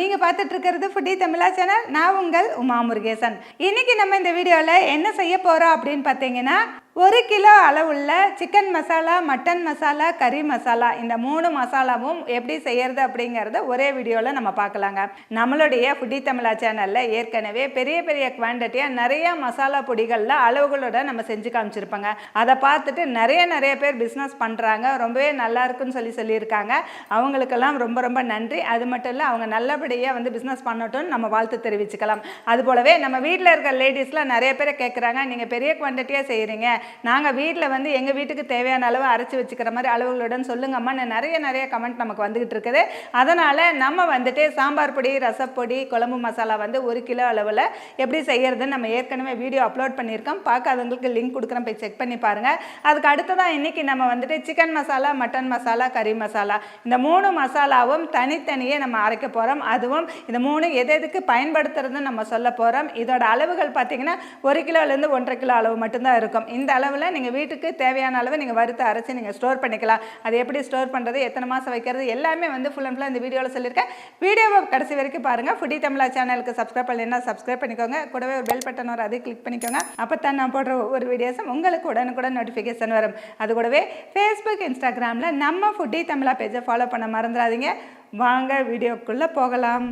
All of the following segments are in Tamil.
நீங்கள் வணக்கம் நீங்க பார்த்துட்டு இருக்கிறது ஃபுட்டி தமிழா சேனல் நான் உங்கள் உமா முருகேசன் இன்னைக்கு நம்ம இந்த வீடியோவில் என்ன செய்ய போறோம் அப்படின்னு பார்த்தீங்கன்னா ஒரு கிலோ அளவுள்ள சிக்கன் மசாலா மட்டன் மசாலா கறி மசாலா இந்த மூணு மசாலாவும் எப்படி செய்கிறது அப்படிங்கிறத ஒரே வீடியோவில் நம்ம பார்க்கலாங்க. நம்மளுடைய ஃபுட்டி தமிழா சேனலில் ஏற்கனவே பெரிய பெரிய குவான்டிட்டியாக நிறைய மசாலா பொடிகளில் அளவுகளோட நம்ம செஞ்சு காமிச்சிருப்பாங்க. அதை பார்த்துட்டு நிறைய நிறைய பேர் பிஸ்னஸ் பண்ணுறாங்க ரொம்பவே நல்லா இருக்குன்னு சொல்லி சொல்லியிருக்காங்க. அவங்களுக்கெல்லாம் ரொம்ப ரொம்ப நன்றி. அது மட்டும் இல்லை அவங்க நல்லபடியாக வந்து பிஸ்னஸ் பண்ணட்டும்னு நம்ம வாழ்த்து தெரிவிச்சுக்கலாம். அது போலவே நம்ம வீட்டில் இருக்கிற லேடிஸ்லாம் நிறைய பேர் கேட்குறாங்க நீங்கள் பெரிய குவான்டிட்டியாக செய்கிறீங்க நாங்கள் வீட்டில் வந்து எங்கள் வீட்டுக்கு தேவையான அளவு அரைச்சி வச்சுக்கிற மாதிரி அளவுகளுடன் சொல்லுங்கம்மான்னு நிறைய நிறைய கமெண்ட் நமக்கு வந்துகிட்டு இருக்குது. அதனால் நம்ம வந்துட்டு சாம்பார் பொடி ரசப்பொடி குழம்பு மசாலா வந்து ஒரு கிலோ அளவில் எப்படி செய்யறதுன்னு நம்ம ஏற்கனவே வீடியோ அப்லோட் பண்ணியிருக்கோம். பார்க்காதவங்களுக்கு லிங்க் கொடுக்குறேன் போய் செக் பண்ணி பாருங்கள் அதுக்கு அடுத்ததான் இன்றைக்கி நம்ம வந்துட்டு சிக்கன் மசாலா மட்டன் மசாலா கறி மசாலா இந்த மூணு மசாலாவும் தனித்தனியே நம்ம அரைக்க போகிறோம் அதுவும் இந்த மூணு எது எதுக்கு பயன்படுத்துறதுன்னு நம்ம சொல்ல போகிறோம் இதோட அளவுகள் பார்த்திங்கன்னா ஒரு கிலோலேருந்து ஒன்றரை கிலோ அளவு மட்டும்தான் இருக்கும். இந்த அளவில் நீங்கள் வீட்டுக்கு தேவையான அளவு நீங்கள் வறுத்து அரைச்சி நீங்கள் ஸ்டோர் பண்ணிக்கலாம். அது எப்படி ஸ்டோர் பண்ணுறது எத்தனை மாதம் வைக்கிறது எல்லாமே வந்து ஃபுல் அண்ட் ஃபுல்லாக இந்த வீடியோவில் சொல்லியிருக்கேன். வீடியோவை கடைசி வரைக்கும் பாருங்கள் ஃபுடி தமிழா சேனலுக்கு சப்ஸ்கிரைப் பண்ணலைன்னா சப்ஸ்கிரைப் பண்ணிக்கோங்க. கூடவே ஒரு பெல் பட்டன் வரும் அதையும் கிளிக் பண்ணிக்கோங்க. அப்போ தான் நான் போடுற ஒரு வீடியோஸும் உங்களுக்கு உடனுக்குடன் நோட்டிஃபிகேஷன் வரும். அது கூடவே ஃபேஸ்புக் இன்ஸ்டாகிராமில் நம்ம ஃபுட்டி தமிழா பேஜை ஃபாலோ பண்ண மறந்துடாதீங்க. வாங்க வீடியோக்குள்ளே போகலாம்.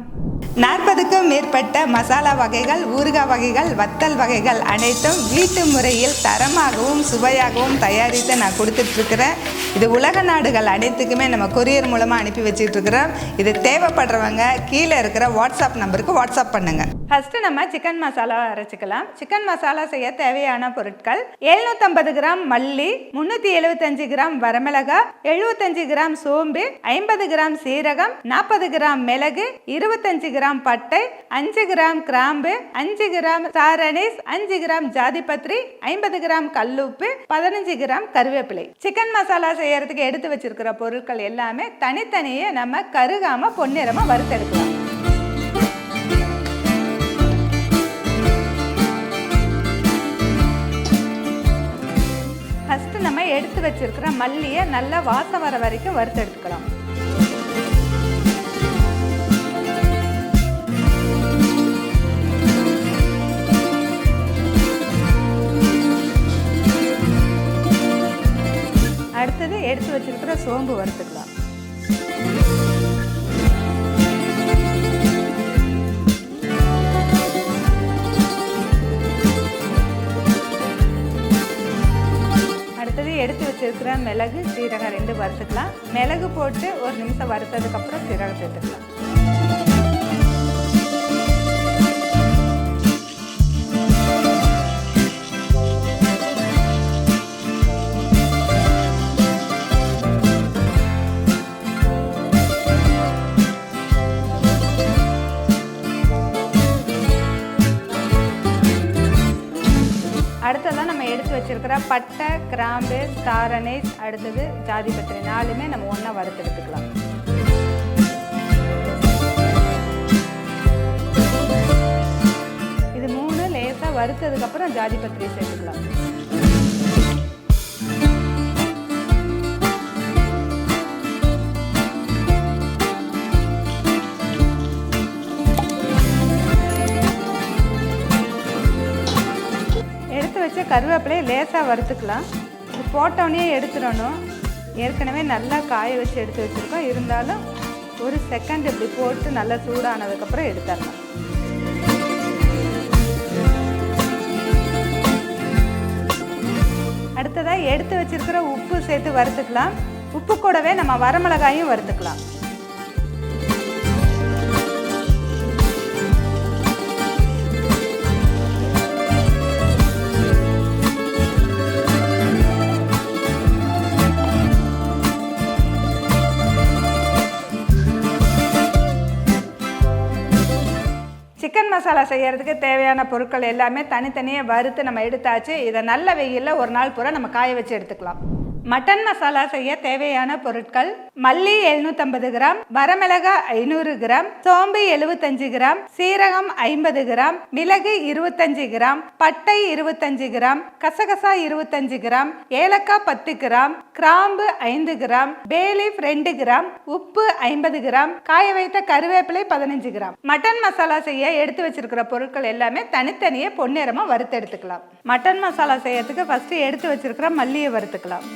நாற்பதுக்கும் மேற்பட்ட மசாலா வகைகள் ஊறுகாய் வகைகள் வத்தல் வகைகள் அனைத்தும் வீட்டு முறையில் தரமாகவும் சுவையாகவும் தயாரித்து நான் கொடுத்துட்ருக்குறேன். இது உலக நாடுகள் அனைத்துக்குமே நம்ம கொரியர் மூலமாக அனுப்பி வச்சிட்ருக்குறோம். இது தேவைப்படுறவங்க கீழே இருக்கிற வாட்ஸ்அப் நம்பருக்கு வாட்ஸ்அப் பண்ணுங்கள் ஃபஸ்ட்டு நம்ம சிக்கன் மசாலா அரைச்சிக்கலாம். சிக்கன் மசாலா செய்ய தேவையான பொருட்கள் எழுநூற்றம்பது கிராம் மல்லி முந்நூற்றி எழுபத்தஞ்சு கிராம் வரமிளகா எழுபத்தஞ்சு கிராம் சோம்பு ஐம்பது கிராம் சீரகம் நாற்பது கிராம் மிளகு இருபத்தஞ்சு கிராம் பட்டை அஞ்சு கிராம் கிராம்பு அஞ்சு கிராம் சாரனிஸ் அஞ்சு கிராம் ஜாதிபத்ரி ஐம்பது கிராம் கல்லுப்பு பதினஞ்சு கிராம் கருவேப்பிலை. சிக்கன் மசாலா செய்யறதுக்கு எடுத்து வச்சிருக்கிற பொருட்கள் எல்லாமே தனித்தனியே நம்ம கருகாம பொன்னிறமா வறுத்தெடுக்கலாம். எடுத்து வச்சிருக்கிற மல்லியை நல்லா வாசம் வர வரைக்கும் வறுத்து எடுத்துக்கலாம். அடுத்தது எடுத்து வச்சிருக்கிற சோம்பு வறுத்துக்கலாம். எடுத்து மிளகு சீரகம் ரெண்டு வறுத்துக்கலாம். மிளகு போட்டு ஒரு நிமிஷம் வறுத்ததுக்கப்புறம் சீரகம் சேர்த்துக்கலாம். இருக்கிற பட்டை கிராம்பு தாரணை அடுத்தது ஜாதிபத்திரி நாலுமே நம்ம ஒன்றா வறுத்து எடுத்துக்கலாம். இது மூணு லேசாக வறுத்ததுக்கப்புறம் ஜாதிபத்திரி சேர்த்துக்கலாம். கருவேப்பிலையை லேசாக வறுத்துக்கலாம். இது எடுத்துடணும். ஏற்கனவே நல்லா காய வச்சு எடுத்து வச்சுருக்கோம். இருந்தாலும் ஒரு செகண்ட் இப்படி போட்டு நல்லா சூடானதுக்கப்புறம் எடுத்துடலாம். அடுத்ததாக எடுத்து வச்சுருக்கிற உப்பு சேர்த்து வறுத்துக்கலாம். உப்பு கூடவே நம்ம வரமிளகாயும் வறுத்துக்கலாம். மசாலா செய்யறதுக்கு தேவையான பொருட்கள் எல்லாமே தனித்தனியாக வறுத்து நம்ம எடுத்தாச்சு. இதை நல்ல வெயிலில் ஒரு நாள் பூரா நம்ம காய வச்சு எடுத்துக்கலாம். மட்டன் மசாலா செய்ய தேவையான பொருட்கள் மல்லி 750 கிராம் வரமிளகா ஐநூறு கிராம் சோம்பு 75 கிராம் சீரகம் ஐம்பது கிராம் மிளகு இருபத்தஞ்சு கிராம் பட்டை இருபத்தஞ்சு கிராம் கசகசா இருபத்தஞ்சு கிராம் ஏலக்காய் பத்து கிராம் கிராம்பு ஐந்து கிராம் பேலீஃப் ரெண்டு கிராம் உப்பு ஐம்பது கிராம் காய வைத்த கருவேப்பிலை பதினஞ்சு கிராம். மட்டன் மசாலா செய்ய எடுத்து வச்சிருக்கிற பொருட்கள் எல்லாமே தனித்தனியே பொன்னிறமா வறுத்து எடுத்துக்கலாம். மட்டன் மசாலா செய்யறதுக்கு ஃபர்ஸ்ட் எடுத்து வச்சிருக்கிற மல்லியை வறுத்துக்கலாம்.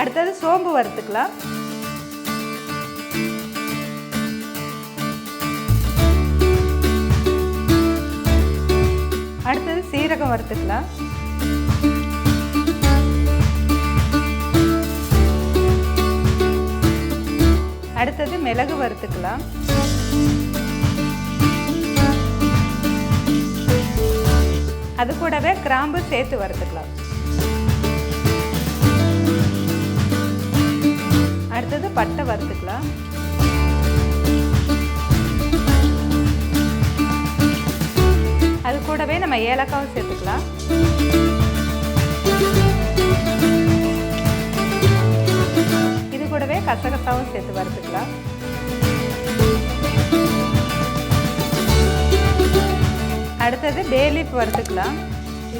அடுத்தது சோம்பு வறுத்துக்கலாம். அடுத்தது சீரகம் வறுத்துக்கலாம். அடுத்தது மிளகு வறுத்துக்கலாம். அது கூடவே கிராம்பு சேர்த்து வறுத்துக்கலாம். அடுத்தது பட்டை வறுத்துக்கலாம். அது கூடவே நம்ம ஏலக்காவும் சேர்த்துக்கலாம். இது கூடவே கசகசாவும் சேர்த்து வறுத்துக்கலாம். அடுத்தது பேலீஃப் வறுத்துக்கலாம்.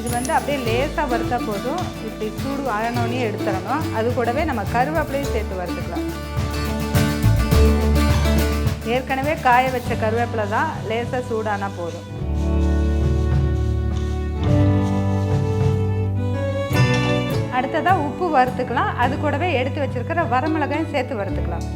இது வந்து அப்படியே லேசாக வறுத்தா போதும். இப்படி சூடு ஆனோடனே எடுத்துடணும். அது கூடவே நம்ம கருவேப்பிலையும் சேர்த்து வறுத்துக்கலாம். ஏற்கனவே காய வச்ச கருவேப்பிலை தான் லேசாக சூடானா போதும். அடுத்ததாக உப்பு வறுத்துக்கலாம். அது கூடவே எடுத்து வச்சிருக்கிற வரமிளகாயும் சேர்த்து வறுத்துக்கலாம்.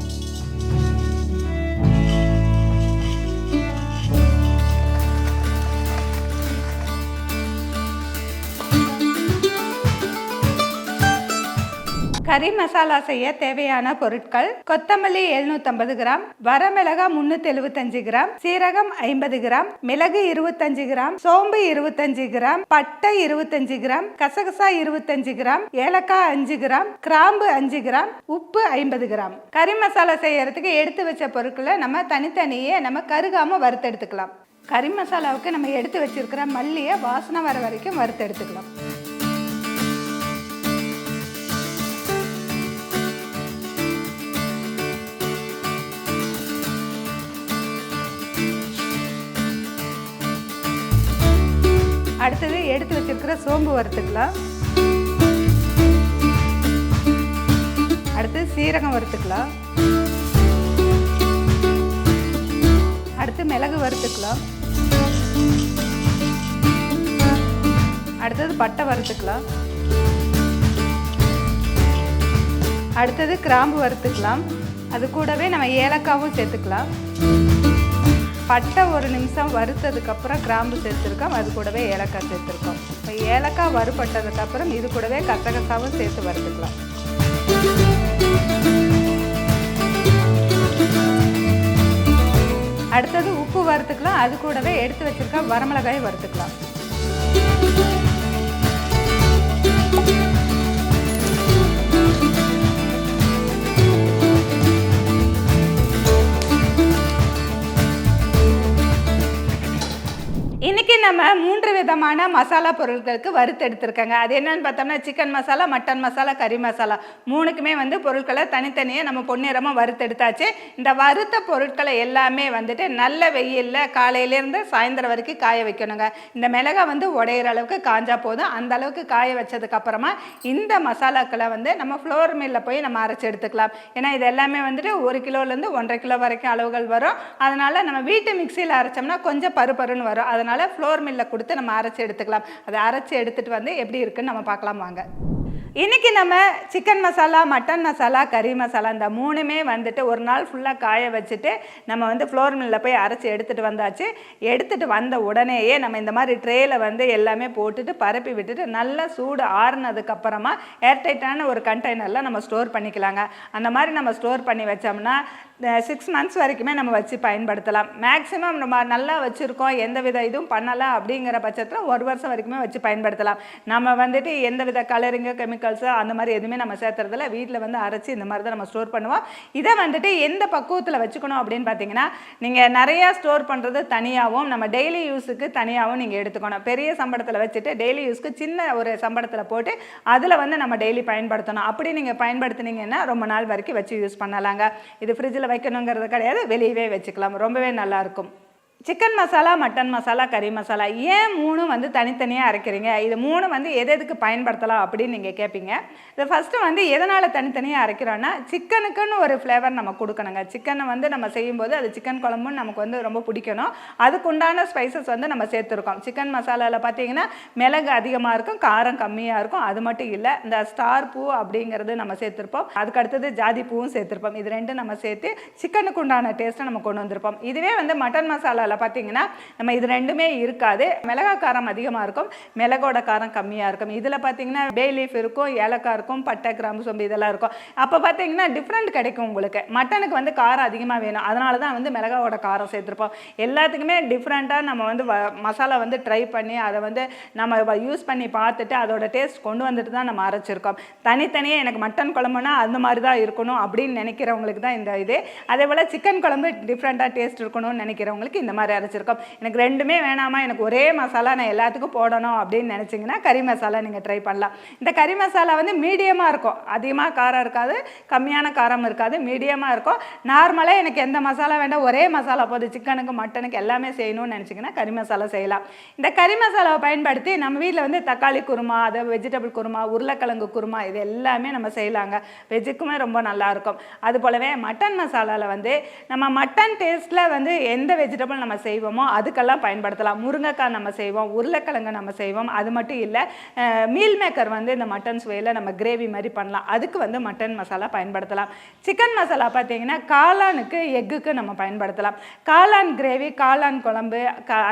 கறி மசாலா செய்ய தேவையான பொருட்கள் கொத்தமல்லி 750 கிராம் வரமிளகா முன்னூத்தி எழுபத்தஞ்சு கிராம் சீரகம் ஐம்பது கிராம் மிளகு இருபத்தஞ்சு கிராம் சோம்பு இருபத்தஞ்சு கிராம் பட்டை இருபத்தஞ்சு கிராம் கசகசா இருபத்தஞ்சு கிராம் ஏலக்காய் அஞ்சு கிராம் கிராம்பு அஞ்சு கிராம் உப்பு ஐம்பது கிராம். கறி மசாலா செய்யறதுக்கு எடுத்து வச்ச பொருட்களை நம்ம தனித்தனியே நம்ம கருகாம வறுத்தெடுத்துக்கலாம். கறி மசாலாவுக்கு நம்ம எடுத்து வச்சிருக்கிற மல்லியை வாசனை வர வரைக்கும் வறுத்தெடுத்துக்கலாம். இருக்கிற சோம்பு வறுத்துக்கலாம். அடுத்து சீரகம் வறுத்துக்கலாம். அடுத்து மிளகு வறுத்துக்கலாம். அடுத்தது பட்டை வறுத்துக்கலாம். அடுத்தது கிராம்பு வறுத்துக்கலாம். அது கூடவே நம்ம ஏலக்காவும் சேர்த்துக்கலாம். பட்டை ஒரு நிமிஷம் வறுத்ததுக்கப்புறம் கிராம்பு சேர்த்துருக்கோம். அது கூடவே ஏலக்காய் சேர்த்துருக்கோம். இப்போ ஏலக்காய் வறுபட்டதுக்கப்புறம் இது கூடவே கசகசாவும் சேர்த்து வறுத்துக்கலாம். அடுத்தது உப்பு வறுத்துக்கலாம். அது கூடவே எடுத்து வச்சிருக்க வரமிளகாய் வறுத்துக்கலாம். நம்ம மூன்று விதமான மசாலா பொருட்களுக்கு வறுத்து எடுத்திருக்காங்க. அது என்னன்னு பார்த்தோம்னா சிக்கன் மசாலா மட்டன் மசாலா கறி மசாலா மூணுக்குமே வந்து பொருட்களை தனித்தனியாக நம்ம பொன்னிறமாக வறுத்தெடுத்தாச்சு இந்த வறுத்த பொருட்களை எல்லாமே வந்துட்டு நல்ல வெயிலில் காலையிலேருந்து சாயந்தரம் வரைக்கும் காய வைக்கணுங்க. இந்த மிளகா வந்து உடையிற அளவுக்கு காஞ்சா போதும். அந்த அளவுக்கு காய வச்சதுக்கு அப்புறமா இந்த மசாலாக்களை வந்து நம்ம ஃப்ளோர் மில்லில் போய் நம்ம அரைச்சி எடுத்துக்கலாம். ஏன்னா இது எல்லாமே வந்துட்டு ஒரு கிலோலேருந்து ஒன்றரை கிலோ வரைக்கும் அளவுகள் வரும். அதனால் நம்ம வீட்டு மிக்சியில் அரைச்சோம்னா கொஞ்சம் பருப்பருன்னு வரும். அதனால் ஃப்ளோர் மில்லில் கொடுத்து நம்ம அரைச்சி எடுத்துக்கலாம். அதை அரைச்சி எடுத்துகிட்டு வந்து எப்படி இருக்குன்னு நம்ம பார்க்கலாம் வாங்க. இன்றைக்கி நம்ம சிக்கன் மசாலா மட்டன் மசாலா கறி மசாலா இந்த மூணுமே வந்துட்டு ஒரு நாள் ஃபுல்லாக காய வச்சுட்டு நம்ம வந்து ஃப்ளோர் மில்லில் போய் அரைச்சி எடுத்துகிட்டு வந்தாச்சு. எடுத்துகிட்டு வந்த உடனேயே நம்ம இந்த மாதிரி ட்ரேயில் வந்து எல்லாமே போட்டுட்டு பரப்பி விட்டுட்டு நல்லா சூடு ஆறுனதுக்கப்புறமா ஏர்டைட்டான ஒரு கண்டெய்னரில் நம்ம ஸ்டோர் பண்ணிக்கலாங்க. அந்த மாதிரி நம்ம ஸ்டோர் பண்ணி வச்சோம்னா சிக்ஸ் மந்த்ஸ் வரைக்குமே நம்ம வச்சு பயன்படுத்தலாம். மேக்ஸிமம் நம்ம நல்லா வச்சுருக்கோம் எந்த வித இதுவும் பண்ணலை அப்படிங்கிற பட்சத்தில் ஒரு வருஷம் வரைக்குமே வச்சு பயன்படுத்தலாம். நம்ம வந்துட்டு எந்த வித கலரிங்கு கெமிக்கல்ஸு அந்த மாதிரி எதுவுமே நம்ம சேர்த்துறதில்ல வீட்டில் வந்து அரைச்சி இந்த மாதிரி தான் நம்ம ஸ்டோர் பண்ணுவோம். இதை வந்துட்டு எந்த பக்குவத்தில் வச்சுக்கணும் அப்படின்னு பார்த்தீங்கன்னா நீங்கள் நிறையா ஸ்டோர் பண்ணுறது தனியாகவும் நம்ம டெய்லி யூஸுக்கு தனியாகவும் நீங்கள் எடுத்துக்கணும். பெரிய சம்பளத்தில் வச்சுட்டு டெய்லி யூஸ்க்கு சின்ன ஒரு சம்பளத்தில் போட்டு அதில் வந்து நம்ம டெய்லி பயன்படுத்தணும். அப்படி நீங்கள் பயன்படுத்துனீங்கன்னா ரொம்ப நாள் வரைக்கும் வச்சு யூஸ் பண்ணலாங்க. இது ஃப்ரிட்ஜில் வைக்கணுங்கிறது கிடையாது. வெளியவே வச்சுக்கலாம். ரொம்பவே நல்லாயிருக்கும் சிக்கன் மசாலா மட்டன் மசாலா கறி மசாலா ஏன் மூணும் வந்து தனித்தனியாக அரைக்கிறீங்க? இது மூணு வந்து எது எதுக்கு பயன்படுத்தலாம் அப்படின்னு நீங்கள் கேட்பீங்க இது ஃபஸ்ட்டு வந்து எதனால் தனித்தனியாக அரைக்கிறோன்னா சிக்கனுக்குன்னு ஒரு ஃப்ளேவர் நம்ம கொடுக்கணுங்க. சிக்கனை வந்து நம்ம செய்யும்போது அது சிக்கன் குழம்புன்னு நமக்கு வந்து ரொம்ப பிடிக்கணும். அதுக்குண்டான ஸ்பைசஸ் வந்து நம்ம சேர்த்துருக்கோம். சிக்கன் மசாலாவில் பார்த்தீங்கன்னா மிளகு அதிகமாக இருக்கும் காரம் கம்மியாக இருக்கும். அது மட்டும் இல்லை இந்த ஸ்டார் பூ அப்படிங்கிறது நம்ம சேர்த்துருப்போம். அதுக்கு அடுத்தது ஜாதி பூவும் சேர்த்துருப்போம். இது ரெண்டும் நம்ம சேர்த்து சிக்கனுக்கு உண்டான டேஸ்ட்டை நம்ம கொண்டு வந்திருப்போம். இதுவே வந்து மட்டன் மசாலாவில் பார்த்தீங்கன்னா நம்ம இது ரெண்டுமே இருக்காது. மிளகா காரம் அதிகமாக இருக்கும். மிளகோட காரம் கம்மியாக இருக்கும். இதில் பார்த்தீங்கன்னா பே லீஃப் இருக்கும் ஏலக்காய் இருக்கும் பட்டை கிராம்பு சோம்பு இதெல்லாம் இருக்கும். அப்போ பார்த்தீங்கன்னா டிஃப்ரெண்ட் கிடைக்கும் உங்களுக்கு. மட்டனுக்கு வந்து காரம் அதிகமாக வேணும். அதனால தான் வந்து மிளகாவோட காரம் சேர்த்துருப்போம். எல்லாத்துக்குமே டிஃப்ரெண்ட்டாக நம்ம வந்து வ- மசாலா வந்து ட்ரை பண்ணி அதை வந்து நம்ம யூஸ் பண்ணி பார்த்துட்டு அதோட டேஸ்ட் கொண்டு வந்துட்டு தான் நம்ம அரைச்சிருக்கோம். தனித்தனியாக எனக்கு மட்டன் குழம்புனா அந்த மாதிரி தான் இருக்கணும் அப்படின்னு நினைக்கிறவங்களுக்கு தான் இந்த இது. அதே போல் சிக்கன் குழம்பு டிஃப்ரெண்ட்டாக டேஸ்ட் இருக்கணும்னு நினைக்கிறவங்களுக்கு இந்த மாதிரி அரைச்சிருக்கோம். எனக்கு ரெண்டுமே வேணாமா? எனக்கு ஒரே மசாலா நான் எல்லாத்துக்கும் போடணும் அப்படின்னு நினச்சிங்கன்னா கறி மசாலா நீங்கள் ட்ரை பண்ணலாம். இந்த கறி மசாலா வந்து மீடியமாக இருக்கும். அதிகமாக காரம் இருக்காது கம்மியான காரம் இருக்காது மீடியமாக இருக்கும். நார்மலாக எனக்கு எந்த மசாலா வேண்டாம் ஒரே மசாலா போதும். சிக்கனுக்கு மட்டனுக்கு எல்லாமே செய்யணும்னு நினச்சிங்கன்னா கறி மசாலா செய்யலாம். இந்த கறி மசாலாவை பயன்படுத்தி நம்ம வீட்டில் வந்து தக்காளி குருமா அது வெஜிடபிள் குருமா உருளைக்கிழங்கு குருமா இது எல்லாமே நம்ம செய்யலாங்க. வெஜ்ஜுக்குமே ரொம்ப நல்லா இருக்கும். அது போலவே மட்டன் மசாலாவில் வந்து நம்ம மட்டன் டேஸ்ட்டில் வந்து எந்த வெஜிடபிள் நம்ம செய்வோமோ அதுக்கெல்லாம் பயன்படுத்தலாம். முருங்கைக்காய் நம்ம செய்வோம் உருளைக்கிழங்கு நம்ம செய்வோம் அது மட்டும் இல்லை மீல் மேக்கர் வந்து இந்த மட்டன் சுவையில் நம்ம கிரேவி மாதிரி பண்ணலாம். அதுக்கு வந்து மட்டன் மசாலா பயன்படுத்தலாம். சிக்கன் மசாலா பார்த்தீங்கன்னா காளானுக்கு எக்குக்கு நம்ம பயன்படுத்தலாம். காளான் கிரேவி காளான் குழம்பு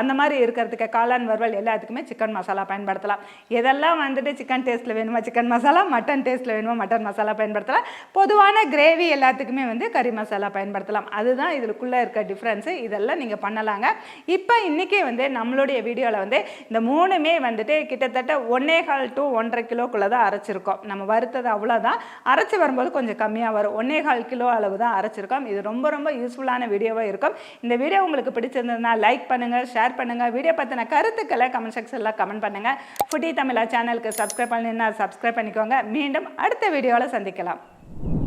அந்த மாதிரி இருக்கிறதுக்கு காளான் வறுவல் எல்லாத்துக்குமே சிக்கன் மசாலா பயன்படுத்தலாம். இதெல்லாம் வந்துட்டு சிக்கன் டேஸ்ட்டில் வேணுமா சிக்கன் மசாலா மட்டன் டேஸ்ட்டில் வேணுமா மட்டன் மசாலா பயன்படுத்தலாம். பொதுவான கிரேவி எல்லாத்துக்குமே வந்து கறி மசாலா பயன்படுத்தலாம். அதுதான் இதுக்குள்ளே இருக்க டிஃப்ரென்ஸு இதெல்லாம் நீங்கள் பண்ணலாம். பண்ணலாங்க இப்போ இன்றைக்கி வந்து நம்மளுடைய வீடியோவில் வந்து இந்த மூணுமே வந்துட்டு கிட்டத்தட்ட ஒன்னே கால் டு ஒன்றரை கிலோக்குள்ளே தான் அரைச்சிருக்கோம். நம்ம வறுத்தது அவ்வளோதான் அரைச்சி வரும்போது கொஞ்சம் கம்மியாக வரும். ஒன்னே கால் கிலோ அளவு தான் அரைச்சிருக்கோம். இது ரொம்ப ரொம்ப யூஸ்ஃபுல்லான வீடியோவாக இருக்கும். இந்த வீடியோ உங்களுக்கு பிடிச்சிருந்ததுன்னா லைக் பண்ணுங்கள் ஷேர் பண்ணுங்கள் வீடியோ பற்றின கருத்துக்களை கமெண்ட் செக்ஷனில் கமெண்ட் பண்ணுங்கள் ஃபுட்டி தமிழா சேனலுக்கு சப்ஸ்கிரைப் பண்ணினா சப்ஸ்கிரைப் பண்ணிக்கோங்க. மீண்டும் அடுத்த வீடியோவில் சந்திக்கலாம்.